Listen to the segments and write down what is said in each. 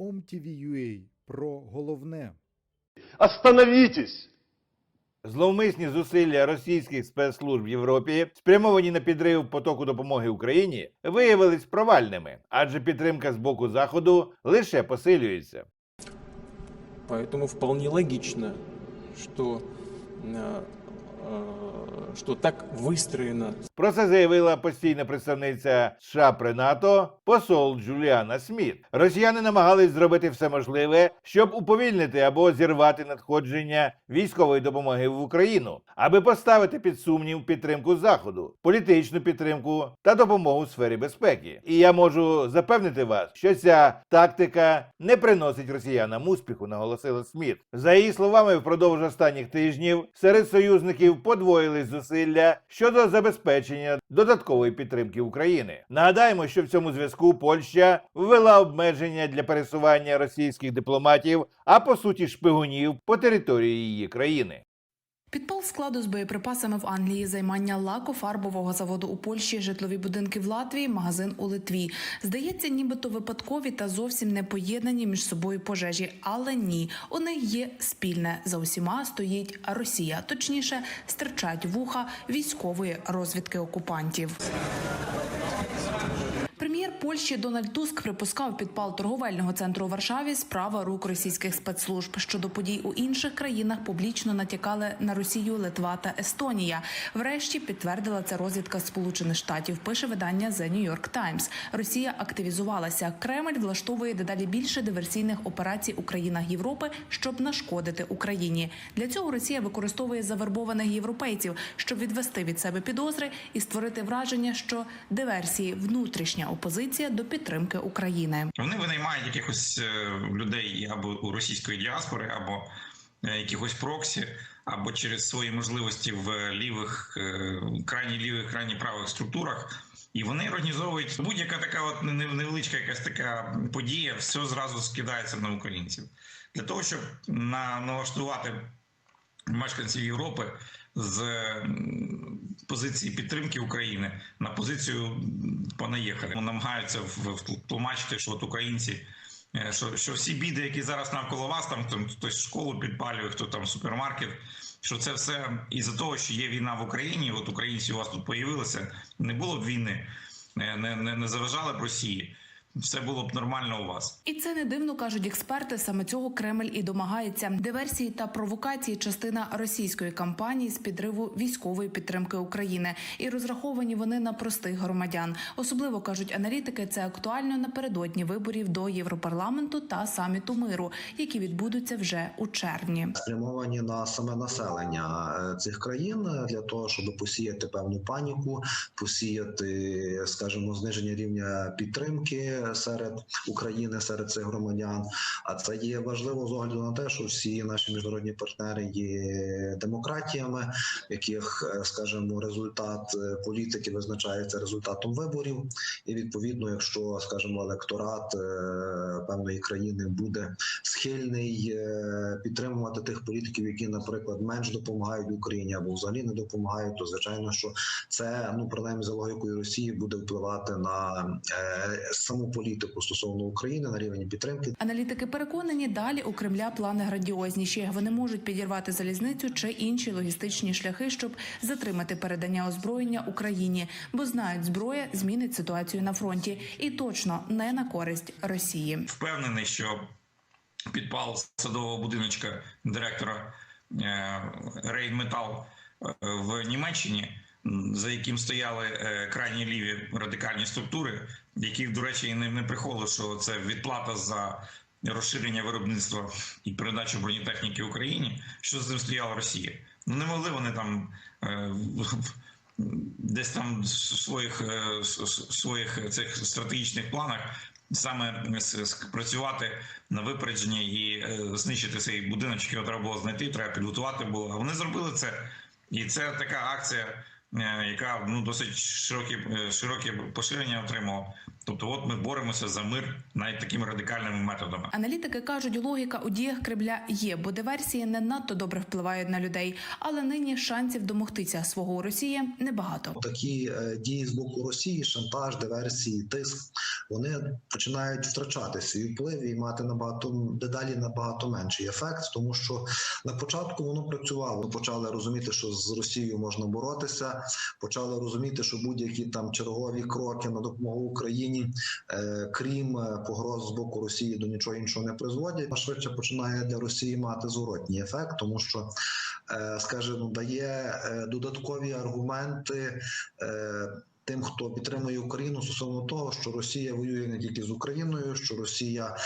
OMTV.ua про головне. Остановитесь! Зловмисні зусилля російських спецслужб в Європі, спрямовані на підрив потоку допомоги Україні, виявились провальними, адже підтримка з боку Заходу лише посилюється. Поэтому вполне логично, что, э, э, что так выстроена Про це заявила постійна представниця США при НАТО посол Джуліана Сміт. Росіяни намагались зробити все можливе, щоб уповільнити або зірвати надходження військової допомоги в Україну, аби поставити під сумнів підтримку заходу, політичну підтримку та допомогу у сфері безпеки. І я можу запевнити вас, що ця тактика не приносить росіянам успіху, наголосила Сміт. За її словами, впродовж останніх тижнів серед союзників подвоїлись зусилля щодо забезпечення додаткової підтримки України. Нагадаємо, що в цьому зв'язку Польща ввела обмеження для пересування російських дипломатів, а по суті шпигунів по території її країни. Підпал складу з боєприпасами в Англії, займання лакофарбового заводу у Польщі, житлові будинки в Латвії, магазин у Литві. Здається, нібито випадкові та зовсім не поєднані між собою пожежі, але ні, у них є спільне. За усіма стоїть Росія, точніше, стирчать вуха військової розвідки окупантів. Польщі Дональд Туск припускав підпал торговельного центру у Варшаві справа рук російських спецслужб. Щодо подій у інших країнах публічно натякали на Росію, Литва та Естонія. Врешті підтвердила це розвідка Сполучених Штатів. Пише видання The New York Times. Росія активізувалася. Кремль влаштовує дедалі більше диверсійних операцій у країнах Європи, щоб нашкодити Україні. Для цього Росія використовує завербованих європейців, щоб відвести від себе підозри і створити враження, що диверсії внутрішня опозиція до підтримки України. Вони винаймають якихось е, людей або у російської діаспори, або е, якихось проксі, або через свої можливості в лівих, е, крайні лівих, крайні правих структурах. І вони організовують будь-яка така от невеличка якась така подія, все зразу скидається на українців для того, щоб на налаштувати мешканців Європи з позиції підтримки України на позицію понаїхали. Намагаються втлумачити, що от українці. е, Що, що всі біди, які зараз навколо вас, там там хтось школу підпалює, хто там супермаркет, що це все із-за того, що є війна в Україні. От українці у вас тут появилися, не було б війни, е, не, не, не заважали б Росії. Все було б нормально у вас. І це не дивно кажуть експерти. Саме цього Кремль і домагається. Диверсії та провокації частина російської кампанії з підриву військової підтримки України, і розраховані вони на простих громадян. Особливо кажуть аналітики, це актуально напередодні виборів до Європарламенту та саміту миру, які відбудуться вже у червні. спрямовані на саме населення е, цих країн е, для того, щоб посіяти певну паніку, посіяти, скажімо, зниження рівня підтримки серед України, серед цих громадян. А це є важливо з огляду на те, що всі наші міжнародні партнери є демократіями, яких, е, скажімо, результат е, політики визначається результатом виборів, і відповідно, якщо скажімо, електорат е, певної країни буде схильний підтримувати тих політиків, які, наприклад, менш допомагають Україні або взагалі не допомагають, то звичайно, що це ну принаймні за логікою Росії буде впливати на саму політику стосовно України на рівні підтримки. Аналітики переконані, далі у Кремля плани грандіозніші. Вони можуть підірвати залізницю чи інші логістичні шляхи, щоб затримати передання озброєння Україні, бо знають, зброя змінить ситуацію на фронті і точно не на користь Росії. Впевнений, що підпал садового будиночка директора е, Рейнметал е, в Німеччині, за яким стояли е, крайні ліві радикальні структури, які, до речі, не, не приховували, що це відплата за розширення виробництва і передачу бронетехніки Україні. Що з ним стояла Росія? Ну не могли вони там. е, Десь там в своїх е, своїх цих стратегічних планах саме працювати на випередження і знищити цей будиночок, його треба було знайти, треба підготувати було. А вони зробили це, і це така акція, яка ну досить широке, е, широке поширення отримала. Тобто, от ми боремося за мир навіть такими радикальними методами. Аналітики кажуть, логіка у діях Кремля є, бо диверсії не надто добре впливають на людей. Але нині шансів домогтися свого у Росії небагато. Такі е, дії з боку Росії, шантаж, диверсії, тиск, вони починають втрачати свій вплив і мати набагато дедалі набагато менший ефект, тому що на початку воно працювало. Почали розуміти, що з Росією можна боротися. Почали розуміти, що будь-які там чергові кроки на допомогу Україні, е, крім е, погроз з боку Росії, до нічого іншого не призводять. А швидше починає для Росії мати зворотній ефект, тому що, е, скажімо, дає додаткові аргументи. Тим, хто підтримує Україну стосовно того, що Росія воює не тільки з Україною, що Росія,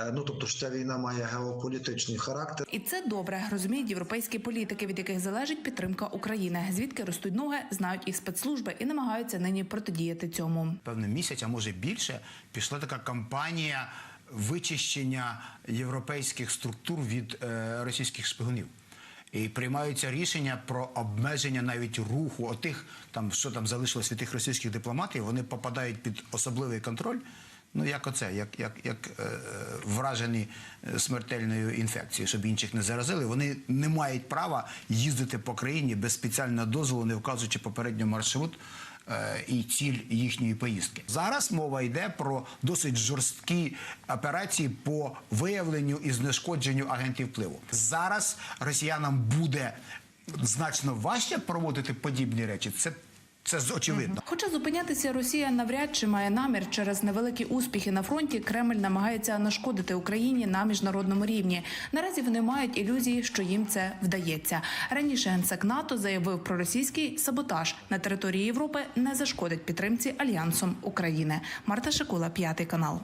е, ну тобто, що ця війна має геополітичний характер. І це добре розуміють європейські політики, від яких залежить підтримка України. Звідки ростуть ноги, знають і спецслужби і намагаються нині протидіяти цьому. певний місяць, а може більше, пішла така кампанія вичищення європейських структур від е, російських шпигунів. І приймаються рішення про обмеження навіть руху отих, там що там залишилось від тих російських дипломатів, вони попадають під особливий контроль. Ну, як оце, як, як, як е, вражені е, смертельною інфекцією, щоб інших не заразили. Вони не мають права їздити по країні без спеціального дозволу, не вказуючи попередньо маршрут і ціль їхньої поїздки. Зараз мова йде про досить жорсткі операції по виявленню і знешкодженню агентів впливу. Зараз росіянам буде значно важче проводити подібні речі. Це, це очевидно. Хоча зупинятися Росія навряд чи має намір через невеликі успіхи на фронті, Кремль намагається нашкодити Україні на міжнародному рівні. Наразі вони мають ілюзії, що їм це вдається. Раніше генсек НАТО заявив про російський саботаж на території Європи не зашкодить підтримці альянсом України. Марта Шикула, п'ятий канал.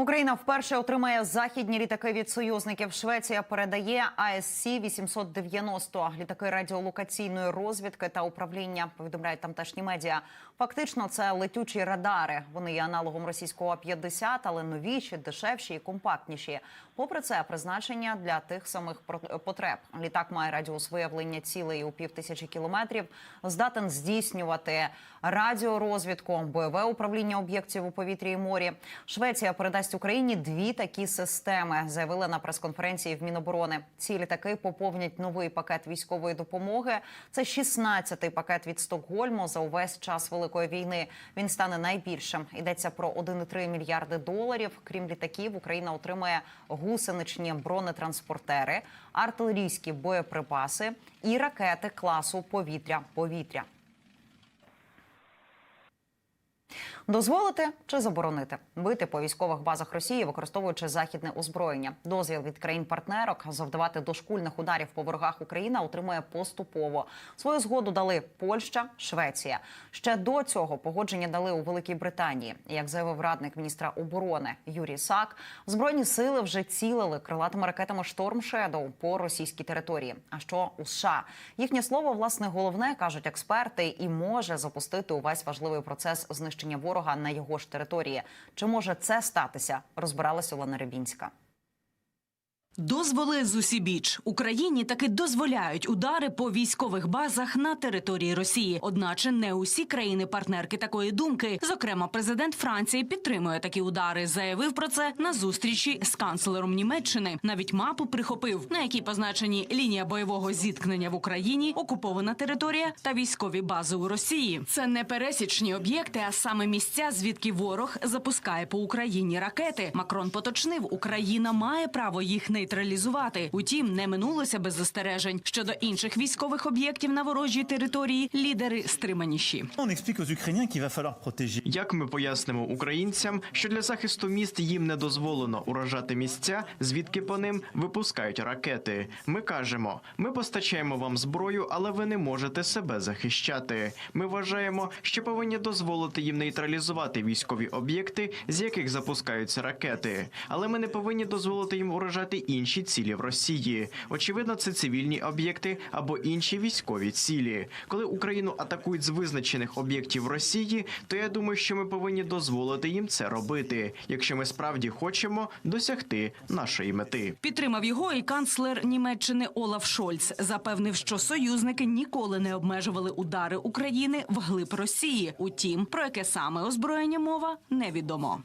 Україна вперше отримає західні літаки від союзників. Швеція передає АСС 890 літаки радіолокаційної розвідки та управління. Повідомляють тамтешні медіа. Фактично, це летючі радари. Вони є аналогом російського 50, але новіші, дешевші і компактніші. Попри це, призначення для тих самих потреб. Літак має радіус виявлення цілей у півтисячі кілометрів, здатен здійснювати радіорозвідку, бойове управління об'єктів у повітрі і морі. Швеція передасть Україні дві такі системи, заявили на прес-конференції в Міноборони. Ці літаки поповнять новий пакет військової допомоги. Це 16-й пакет від Стокгольму за увесь час великої війни. Він стане найбільшим. Йдеться про 1,3 мільярди доларів. Крім літаків, Україна отримає гусеничні бронетранспортери, артилерійські боєприпаси і ракети класу повітря-повітря. Дозволити чи заборонити бити по військових базах Росії, використовуючи західне озброєння. Дозвіл від країн-партнерок завдавати дошкульних ударів по ворогах Україна отримує поступово. Свою згоду дали Польща, Швеція. Ще до цього погодження дали у Великій Британії. Як заявив радник міністра оборони Юрій Сак, збройні сили вже цілили крилатими ракетами Шторм Шедоу по російській території. А що у США їхнє слово власне головне кажуть експерти, і може запустити увесь важливий процес знищення ворога на його ж території. Чи може це статися? Розбиралась Олена Рибінська. Дозволи з усібіч Україні таки дозволяють удари по військових базах на території Росії. Одначе не усі країни-партнерки такої думки. Зокрема, президент Франції підтримує такі удари. Заявив про це на зустрічі з канцлером Німеччини. Навіть мапу прихопив, на якій позначені лінія бойового зіткнення в Україні, окупована територія та військові бази у Росії. Це не пересічні об'єкти, а саме місця, звідки ворог запускає по Україні ракети. Макрон поточнив, Україна має право їх нейтралізувати. Утім, не минулося без застережень. Щодо інших військових об'єктів на ворожій території лідери стриманіші. Як ми пояснимо українцям, що для захисту міст їм не дозволено уражати місця, звідки по ним випускають ракети? Ми кажемо, ми постачаємо вам зброю, але ви не можете себе захищати. Ми вважаємо, що повинні дозволити їм нейтралізувати військові об'єкти, з яких запускаються ракети. Але ми не повинні дозволити їм уражати інші цілі в Росії. Очевидно, це цивільні об'єкти або інші військові цілі. Коли Україну атакують з визначених об'єктів Росії, то я думаю, що ми повинні дозволити їм це робити, якщо ми справді хочемо досягти нашої мети. Підтримав його і канцлер Німеччини Олаф Шольц. Запевнив, що союзники ніколи не обмежували удари України вглиб Росії. Утім, про яке саме озброєння мова невідомо.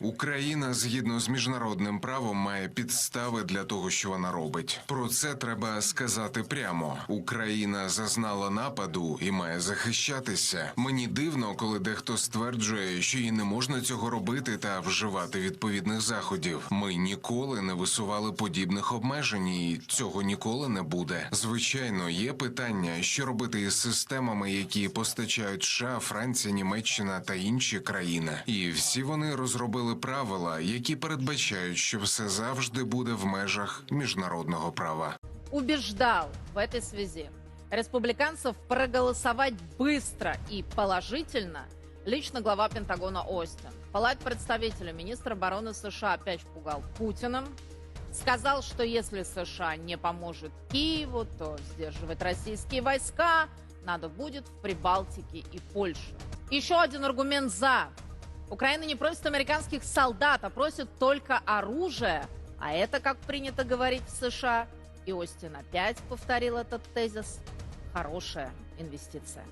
Україна згідно з міжнародним правом має підстави для того, що вона робить. Про це треба сказати прямо. Україна зазнала нападу і має захищатися. Мені дивно, коли дехто стверджує, що їй не можна цього робити та вживати відповідних заходів. Ми ніколи не висували подібних обмежень, і цього ніколи не буде. Звичайно, є питання, що робити із системами, які постачають США, Франція, Німеччина та інші країни, і всі вони розробили правила, які передбачають, що все завжди буде в межах міжнародного права. убеждал в этой связи республиканцев проголосовать быстро и положительно лично глава Пентагона Остин. Палат представителя министра обороны США опять пугал Путиным. Сказал, что если США не поможет Киеву, то сдерживать российские войска надо будет в Прибалтике и Польше. Еще один аргумент «за». Украина не просит американских солдат, а просит только оружие. А это, как принято говорить в США, и Остин опять повторил этот тезис, хорошая инвестиция.